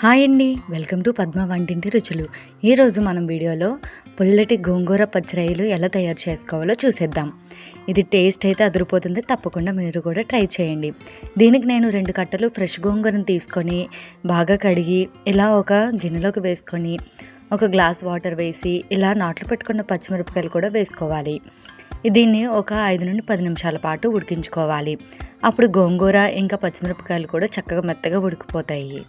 Hi అండి. Welcome to Padma వంటింటి రుచులు. ఈరోజు మనం వీడియోలో పుల్లటి గోంగూర పచ్చిరాయిలు ఎలా తయారు చేసుకోవాలో చూసేద్దాం. ఇది టేస్ట్ అయితే అదిరిపోతుంది తప్పకుండా మీరు కూడా ట్రై చేయండి. దీనికి నేను రెండు కట్టలు ఫ్రెష్ గోంగూరను తీసుకొని బాగా కడిగి ఇలా ఒక గిన్నెలోకి వేసుకొని ఒక గ్లాస్ వాటర్ వేసి ఇలా నాట్లు పెట్టుకున్న పచ్చిమిరపకాయలు కూడా వేసుకోవాలి. దీన్ని ఒక ఐదు నుండి పది నిమిషాల పాటు ఉడికించుకోవాలి. అప్పుడు గోంగూర ఇంకా పచ్చిమిరపకాయలు కూడా చక్కగా మెత్తగా ఉడికిపోతాయి.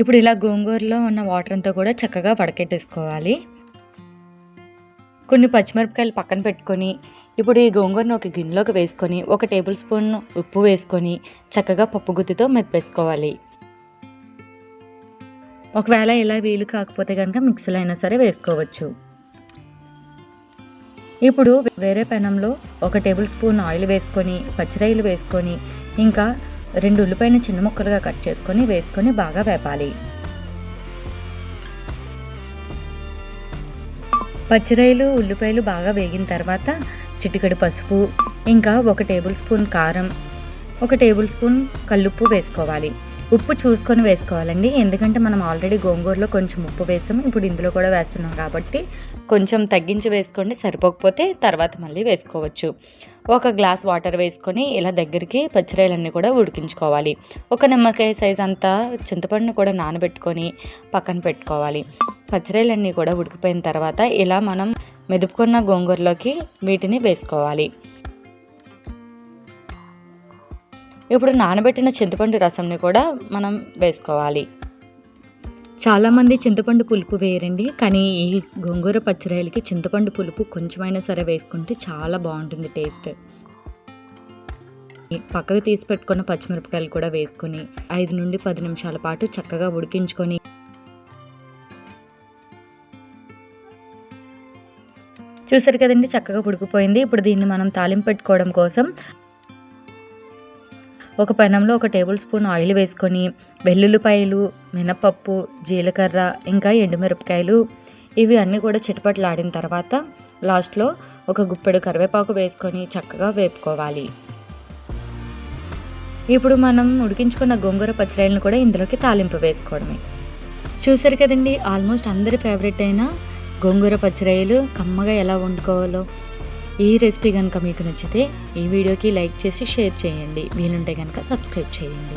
ఇప్పుడు ఇలా గోంగూరలో ఉన్న వాటర్ అంతా కూడా చక్కగా వడకెట్టేసుకోవాలి. కొన్ని పచ్చిమిరపకాయలు పక్కన పెట్టుకొని ఇప్పుడు ఈ గోంగూరను ఒక గిన్నెలోకి వేసుకొని ఒక టేబుల్ స్పూన్ ఉప్పు వేసుకొని చక్కగా పప్పు గుత్తితో మెప్పేసుకోవాలి ఒకవేళ ఇలా వీలు కాకపోతే కనుక మిక్సీలో అయినా సరే వేసుకోవచ్చు. ఇప్పుడు వేరే పెనంలో ఒక టేబుల్ స్పూన్ ఆయిల్ వేసుకొని పచ్చిరాయిలు వేసుకొని ఇంకా రెండు ఉల్లిపాయలు చిన్న ముక్కలుగా కట్ చేసుకొని వేసుకొని బాగా వేపాలి. పచ్చిరాయలు ఉల్లిపాయలు బాగా వేగిన తర్వాత చిటికడి పసుపు ఇంకా ఒక టేబుల్ స్పూన్ కారం ఒక టేబుల్ స్పూన్ కల్లుప్పు వేసుకోవాలి. ఉప్పు చూసుకొని వేసుకోవాలండి. ఎందుకంటే మనం ఆల్రెడీ గోంగూరలో కొంచెం ఉప్పు వేసాము. ఇప్పుడు ఇందులో కూడా వేస్తున్నాం కాబట్టి కొంచెం తగ్గించి వేసుకోండి. సరిపోకపోతే తర్వాత మళ్ళీ వేసుకోవచ్చు. ఒక గ్లాస్ వాటర్ వేసుకొని ఇలా దగ్గరికి పచ్చిరాయలన్నీ కూడా ఉడికించుకోవాలి. ఒక నిమ్మకాయ సైజ్ అంతా చింతపండును కూడా నానబెట్టుకొని పక్కన పెట్టుకోవాలి. పచ్చిరాయలన్నీ కూడా ఉడికిపోయిన తర్వాత ఇలా మనం మెదుపుకున్న గోంగూరలోకి వీటిని వేసుకోవాలి. ఇప్పుడు నానబెట్టిన చింతపండు రసంని కూడా మనం వేసుకోవాలి. చాలామంది చింతపండు పులుపు వేయరండి కానీ ఈ గోంగూర పచ్చిరాయలకి చింతపండు పులుపు కొంచెమైనా సరే వేసుకుంటే చాలా బాగుంటుంది టేస్ట్. పక్కకు తీసి పెట్టుకున్న పచ్చిమిరపకాయలు కూడా వేసుకొని ఐదు నుండి పది నిమిషాల పాటు చక్కగా ఉడికించుకొని చూసారు కదండి చక్కగా ఉడికిపోయింది. ఇప్పుడు దీన్ని మనం తాలింపు పెట్టుకోవడం కోసం ఒక పెనంలో ఒక టేబుల్ స్పూన్ ఆయిల్ వేసుకొని వెల్లుల్లిపాయలు మినపప్పు జీలకర్ర ఇంకా ఎండుమిరపకాయలు ఇవి అన్నీ కూడా చిటపట్లాడిన తర్వాత లాస్ట్లో ఒక గుప్పెడు కరివేపాకు వేసుకొని చక్కగా వేపుకోవాలి. ఇప్పుడు మనం ఉడికించుకున్న గోంగూర పచ్చడిలను కూడా ఇందులోకి తాలింపు వేసుకోవడమే. చూసారు కదండి ఆల్మోస్ట్ అందరి ఫేవరెట్ అయిన గోంగూర పచ్చరాయలు కమ్మగా ఎలా వండుకోవాలో. ఈ రెసిపీ కనుక మీకు నచ్చితే ఈ వీడియోకి లైక్ చేసి షేర్ చేయండి. వీలుంటే కనుక సబ్స్క్రైబ్ చేయండి.